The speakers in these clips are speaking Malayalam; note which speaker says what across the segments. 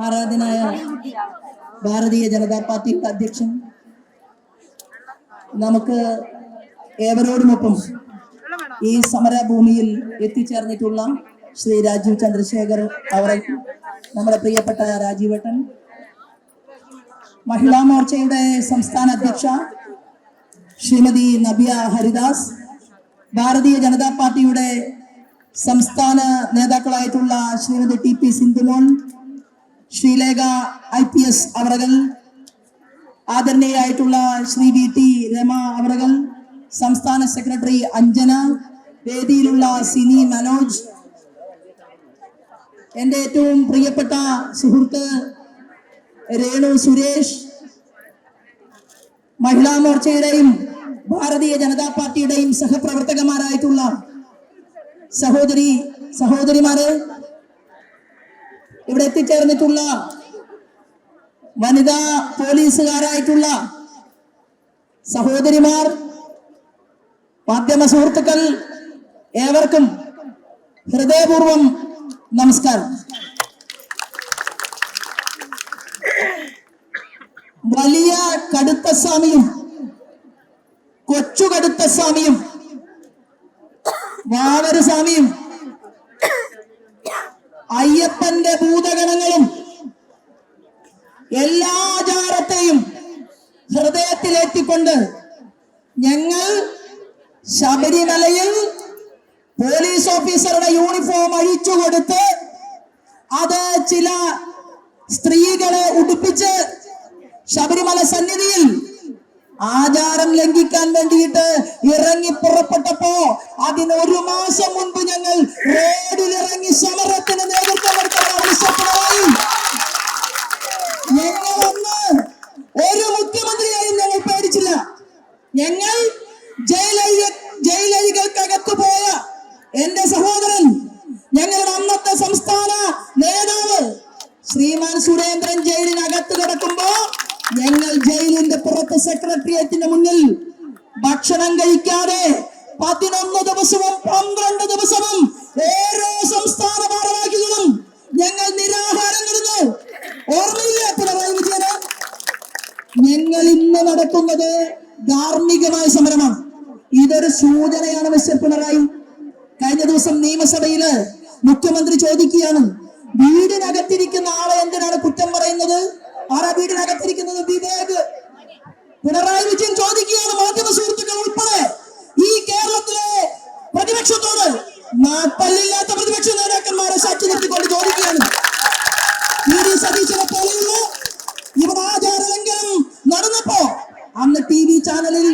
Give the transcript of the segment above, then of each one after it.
Speaker 1: ആരാധനായ ഭാരതീയ ജനതാ പാർട്ടിയുടെ അധ്യക്ഷൻ. നമുക്ക് ഏവരോടുമൊപ്പം ഈ സമരഭൂമിയിൽ എത്തിച്ചേർന്നിട്ടുള്ള ശ്രീ രാജീവ് ചന്ദ്രശേഖർ അവരെ നമ്മുടെ പ്രിയപ്പെട്ട രാജീവേട്ടൻ മഹിളാ മോർച്ചയുടെ സംസ്ഥാന അധ്യക്ഷ ശ്രീമതി നബിയ ഹരിദാസ് ഭാരതീയ ജനതാ പാർട്ടിയുടെ സംസ്ഥാന നേതാക്കളായിട്ടുള്ള Shrimati T P Sindhumon Sreelekha I P S അവറകൾ ആദരണീയായിട്ടുള്ള ശ്രീ വി ടി രമ അവറകൾ സംസ്ഥാന സെക്രട്ടറി അഞ്ജന വേദിയിലുള്ള സിനി മനോജ് എന്റെ ഏറ്റവും പ്രിയപ്പെട്ട സുഹൃത്ത് രേണു സുരേഷ് മഹിളാ മോർച്ചയുടെയും ഭാരതീയ ജനതാ പാർട്ടിയുടെയും സഹപ്രവർത്തകന്മാരായിട്ടുള്ള സഹോദരി സഹോദരിമാരെ ഇവിടെ എത്തിച്ചേർന്നിട്ടുള്ള വനിതാ പോലീസുകാരായിട്ടുള്ള സഹോദരിമാർ മാധ്യമ സുഹൃത്തുക്കൾ ഏവർക്കും ഹൃദയപൂർവം നമസ്കാരം. വലിയ കടുത്ത സ്വാമിയും കൊച്ചു കടുത്ത സ്വാമിയും വാവര് ഹൃദയത്തിലേറ്റിക്കൊണ്ട് ഞങ്ങൾ ശബരിമലയിൽ പോലീസ് ഓഫീസറുടെ യൂണിഫോം അഴിച്ചു കൊടുത്ത് അത് ചില സ്ത്രീകളെ ഉടുപ്പിച്ച് ശബരിമല സന്നിധിയിൽ ആചാരം ലംഘിക്കാൻ വേണ്ടിയിട്ട് ഇറങ്ങി പുറപ്പെട്ടപ്പോ അതിനൊരു മാസം മുൻപ് ഞങ്ങൾ റോഡിൽ ഇറങ്ങി സമരത്തിന് നേതൃത്വം കൊടുത്തവരാണ് മിസ്റ്റർ പിണറായി ഞങ്ങളൊന്ന് ഒരു മുഖ്യമന്ത്രിയെയും ഞങ്ങൾ പേടിച്ചില്ല ഞങ്ങൾ ജയിലഴി ജയിലഴികൾക്കകത്ത് പോയ എന്റെ സഹോദരൻ ഞങ്ങളുടെ അന്നത്തെ സംസ്ഥാന നേതാവ് ശ്രീമാൻ സുരേന്ദ്രൻ ജയിലിനകത്ത് കിടക്കുമ്പോ ഞങ്ങൾ ജയിലിന്റെ പുറത്ത് സെക്രട്ടേറിയറ്റിന്റെ മുന്നിൽ ഭക്ഷണം കഴിക്കാതെ പതിനൊന്ന് ദിവസവും പന്ത്രണ്ട് ദിവസവും ഓരോ സംസ്ഥാന ഭാരവാഹികളും ഞങ്ങൾ നിരാഹാരം കിടന്നു. ഓർമ്മയില്ലേ പിണറായി വിജയന്? ഞങ്ങൾ ഇന്ന് നടത്തുന്നത് ധാർമ്മികമായ സമരമാണ്. ഇതൊരു സൂചനയാണ് മിസ്റ്റർ പിണറായി. കഴിഞ്ഞ ദിവസം നിയമസഭയിൽ മുഖ്യമന്ത്രി ചോദിക്കുകയാണ് വീടിനകത്തിരിക്കുന്ന ആളെ എന്തിനാണ് കുറ്റം പറയുന്നത്? ആരാ വീടിനകത്തിരിക്കുന്നത്? വിവേക്. പിണറായി വിജയൻ ചോദിക്കുകയാണ് മാധ്യമ സുഹൃത്തുക്കൾ ഉൾപ്പെടെ. ഈ കേരളത്തിലെ പ്രതിപക്ഷത്തോട് പല്ലില്ലാത്ത പ്രതിപക്ഷ നേതാക്കന്മാരെ സാക്ഷി നിർത്തിക്കൊണ്ട് ചോദിക്കുകയാണ്. വി ഡി സതീശനെ പോലെയുള്ള ഇവിടെ നടന്നപ്പോ അന്ന് ടി വി ചാനലിൽ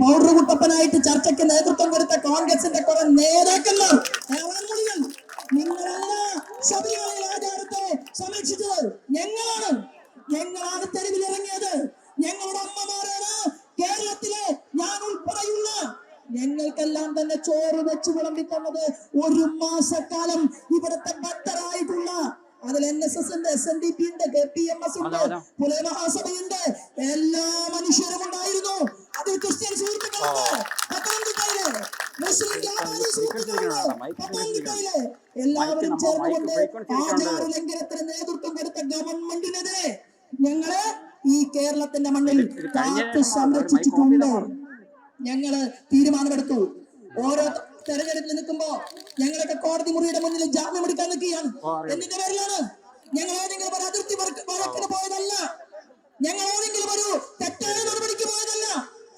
Speaker 1: പൗഡർ കുട്ടപ്പനായിട്ട് ചർച്ചയ്ക്ക് നേതൃത്വം കൊടുത്ത കോൺഗ്രസിന്റെ കുറെ നേതാക്കന്മാർ അതിൽ എൻ എസ് എസ് ഉണ്ട് എസ് എൻ ഡി പി ഉണ്ട് കെ പി എം എസ് ഉണ്ട് പുലയ മഹാസഭയുണ്ട്. എല്ലാ മനുഷ്യരും ഉണ്ടായിരുന്നു. അതിൽ ക്രിസ്ത്യൻ സുഹൃത്തുക്കളുണ്ട്. പത്തനംതിട്ടയിൽ മുസ്ലിം വ്യാപാരി സുഹൃത്തുക്കളുണ്ട്. പത്തനംതിട്ടയിൽ എല്ലാവരും ചേർന്നുകൊണ്ട് ആചാര ലംഘനത്തിന് നേതൃത്വം കൊടുത്ത ഗവൺമെന്റിനെതിരെ ഞങ്ങൾ ഈ കേരളത്തിന്റെ മണ്ണിൽ കാത്തു സംരക്ഷിച്ചിട്ടുണ്ട്. ഞങ്ങൾ തീരുമാനമെടുത്തു. ഓരോ തെരഞ്ഞെടുപ്പിൽ നിൽക്കുമ്പോ ഞങ്ങളൊക്കെ കോടതി മുറിയുടെ മുന്നിൽ ജാമ്യം എടുക്കാൻ നിൽക്കുകയാണ്. എന്നിന്റെ പേരിലാണ്? ഞങ്ങൾ ഏതെങ്കിലും ഒരു അതിർത്തി വഴക്കിന് പോയതല്ല. ഞങ്ങൾ ഏതെങ്കിലും ഒരു തെറ്റായ നടപടിക്ക് പോയതല്ല.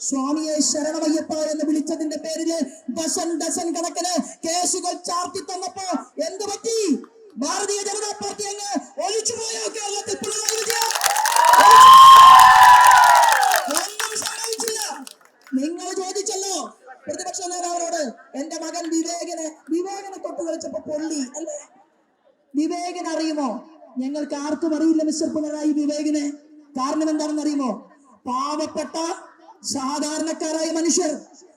Speaker 1: സ്വാമിയെ ശരണമയ്യപ്പ എന്ന് വിളിച്ചതിന്റെ പേരിൽ ഡസൻ ഡസൻ കണക്കിന് കേസുകൾ ചാർത്തി തന്നപ്പോ എന്ത് പറ്റി? ഭാരതീയ ജനതാ പാർട്ടി അങ്ങ് ഒഴിച്ചുപോയോ കേരളത്തിൽ? പിണറായി വിജയൻ ഒന്നും സംഭവിച്ചില്ല നിങ്ങൾ ചോദിച്ചല്ലോ പ്രതിപക്ഷ നേതാവിനോട് എന്റെ മകൻ വിവേകനെ വിവേകനെ തൊട്ട് കളിച്ചപ്പോ പൊള്ളി അല്ലേ? വിവേകൻ അറിയുമോ? ഞങ്ങൾക്ക് ആർക്കും അറിയില്ല മിസ്റ്റർ പിണറായി വിവേകിനെ. കാരണം എന്താണെന്ന് അറിയുമോ? പാവപ്പെട്ട സാധാരണക്കാരായ മനുഷ്യർ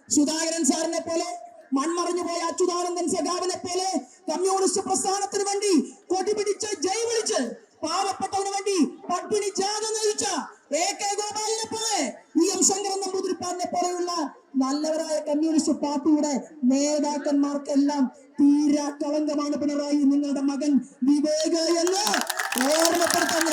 Speaker 1: സുധാകരൻ സാറിനെ പോലെ മൺമറഞ്ഞു പോയ അച്യുതാനന്ദൻ സഖാവിനെ പോലെ കമ്മ്യൂണിസ്റ്റ് പ്രസ്ഥാനത്തിന് വേണ്ടി കൊടി പിടിച്ച് ജയ് വിളിച്ച് പാവപ്പെട്ടവന് വേണ്ടി പട്ടിണി ജാഥ നയിച്ച എ കെ ഗോപാലിനെ പോലെ ഇ എം ശങ്കരൻ പോലെയുള്ള നല്ലവരായ കമ്മ്യൂണിസ്റ്റ് പാർട്ടിയുടെ നേതാക്കന്മാർക്കെല്ലാം തീരാ കളങ്കമാണ് പിണറായി. നിങ്ങളുടെ മകൻ വിവേക എന്ന് ഓർമ്മപ്പെടുത്താൻ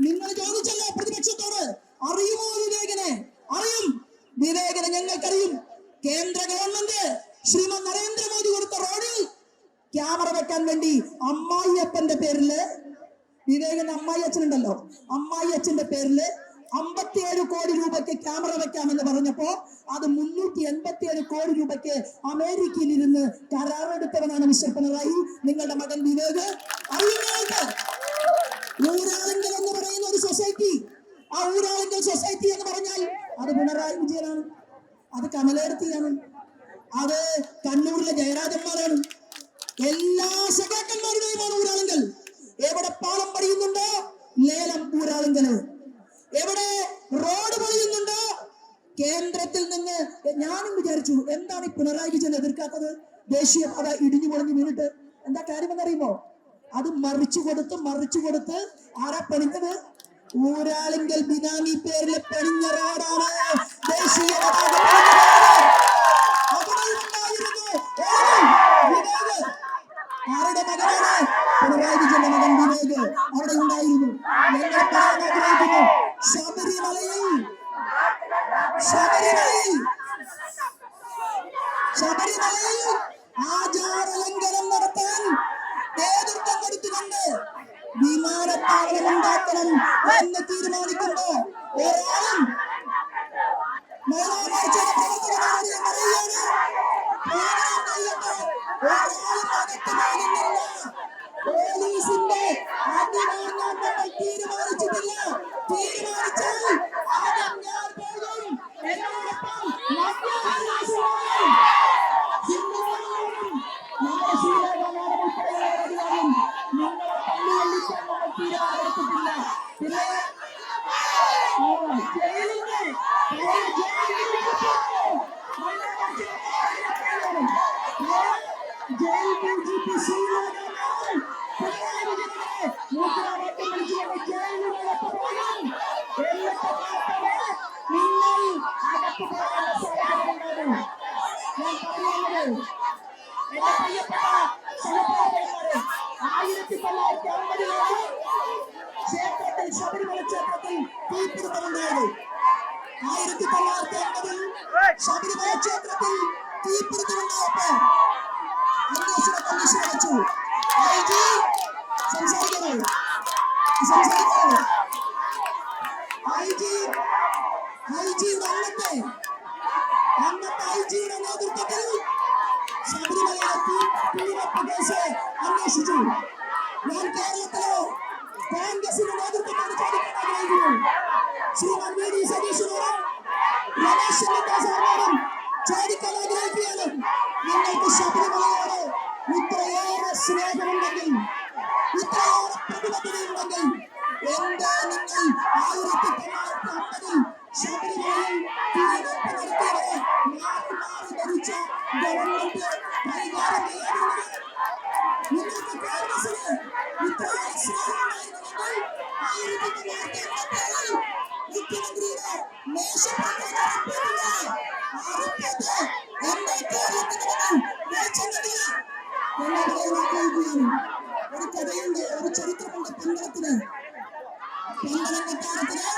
Speaker 1: നിങ്ങൾ ചോദിച്ചല്ലോ പ്രതിപക്ഷത്തോട് അറിയുമോ വിവേകനെ? അറിയും. വിവേകനെ ഞങ്ങൾക്കറിയും. കേന്ദ്ര ഗവൺമെന്റ് ശ്രീമൻ നരേന്ദ്രമോദി കൊടുത്ത റോഡിൽ ക്യാമറ വെക്കാൻ വേണ്ടി അമ്മായിയപ്പന്റെ പേരിൽ വിവേകൻ അമ്മായി അച്ഛനുണ്ടല്ലോ. അമ്മായി അച്ഛന്റെ പേരിൽ അമ്പത്തിയേഴ് കോടി രൂപയ്ക്ക് ക്യാമറ വെക്കാമെന്ന് പറഞ്ഞപ്പോ അത് മുന്നൂറ്റി എൺപത്തി ഏഴ് കോടി രൂപയ്ക്ക് അമേരിക്കയിൽ ഇരുന്ന് കരാറെടുത്തവനാണ് മിസ്റ്റർ പിണറായി. നിങ്ങളുടെ മകൻ വിവേക്. അറിയുന്നവർക്ക് എന്ന് പറയുന്ന ഒരു സൊസൈറ്റി ആ സൊസൈറ്റി എന്ന് പറഞ്ഞാൽ അത് പിണറായി വിജയനാണ്. അത് കമലേടത്തിയാണ്. അത് കണ്ണൂരിലെ ജയരാജന്മാരാണ്. എല്ലാ സഖാക്കന്മാരുടെയുമാണ് ഊരാളുങ്കൽ. എവിടെ പാളം പണിയുന്നുണ്ടോ ലേലം ഊരാളുങ്കൽ. എവിടെ കേന്ദ്രത്തിൽ നിന്ന് ഞാനും വിചാരിച്ചു എന്താണ് ഈ പിണറായി വിജയൻ എതിർക്കാത്തത്? ദേശീയ ദേശീയപാത ഇടിഞ്ഞു പൊളിഞ്ഞു വീണിട്ട്. എന്താ കാര്യമെന്നറിയുമോ അത് മറിച്ചു കൊടുത്ത് മറിച്ചു കൊടുത്ത് ആരാ പണിഞ്ഞത്? ഊരാളിങ്കൽ ബിനാമി പേരിൽ പണിഞ്ഞ ദേശീയ. ആരുടെ മകനാണ്? പിണറായി വിജയന്റെ മകൻ വിവേക്. അവിടെ ഉണ്ടായിരുന്നു. ഞങ്ങൾ പറയാൻ ആഗ്രഹിക്കുന്നു. ശബരിമലയിൽ. ശബരിമലയിൽ. ശബരിമലയിൽ ആചാരലംഘനം നടത്താൻ നേതൃത്വം കൊടുത്തുകൊണ്ട് വിമാനത്താവളം ഉണ്ടാക്കണം എന്ന് തീരുമാനിക്കുമ്പോ ഒരാളും മഹിളാമോർച്ചയുടെ പ്രവർത്തകരോട് ഞാൻ പറയുകയാണ് ആയിരത്തി തൊള്ളായിരത്തി അമ്പതിൽ ശബരിമല ക്ഷേത്രത്തിൽ തീപിടുത്തമുണ്ടായപ്പോ അന്വേഷണ കമ്മീഷൻ ജി സംസാരിക്കണേ സംസാരിക്കണേ ഐ ജി ഐ ജി അന്നത്തെ അന്നത്തെ ഐ ജിയുടെ നേതൃത്വത്തിൽ ശബരിമലയിലെത്തി പിടിവെപ്പ് കേസ് അന്വേഷിച്ചു ഉണ്ടെങ്കിൽ ഇത്രയോളം പ്രകൃതത്തിലുണ്ടെങ്കിൽ എന്താ നിങ്ങൾ ആയിരത്തി തൊള്ളായിരത്തി അമ്പതിൽ ശബരിമലയിൽ തീർപ്പ് നടത്തിയത് മാറി മാറി ഭരിച്ച ഗവൺമെന്റ് പരിഹാരം നിങ്ങൾക്ക് കോൺഗ്രസിന് ഇത്രയും സ്നേഹമായിരുന്നുവെങ്കിൽ ആയിരത്തി തൊള്ളായിരത്തി അമ്പത്തേഴിൽ മുഖ്യമന്ത്രിയുടെ മേശപ്രകാരം റിപ്പോർട്ടിന്റെ ആ റിപ്പോർട്ട് എന്റെ കേരളത്തിന് ഒരു കഥയുണ്ട് ഒരു ചരിത്രമുണ്ട് പിൻകലത്തിന് പിൻകലത്തിന്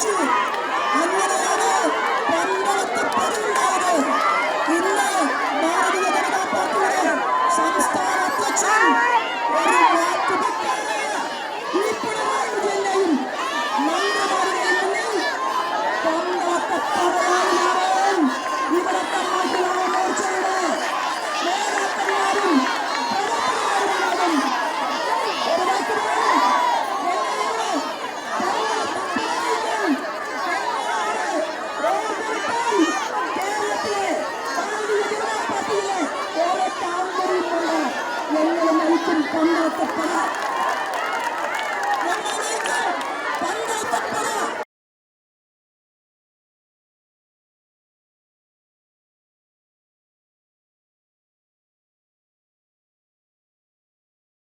Speaker 1: അനുവദിച്ചു അങ്ങനെയാണ് പന്തളത്ത് പറുണ്ടായത് no te pasa.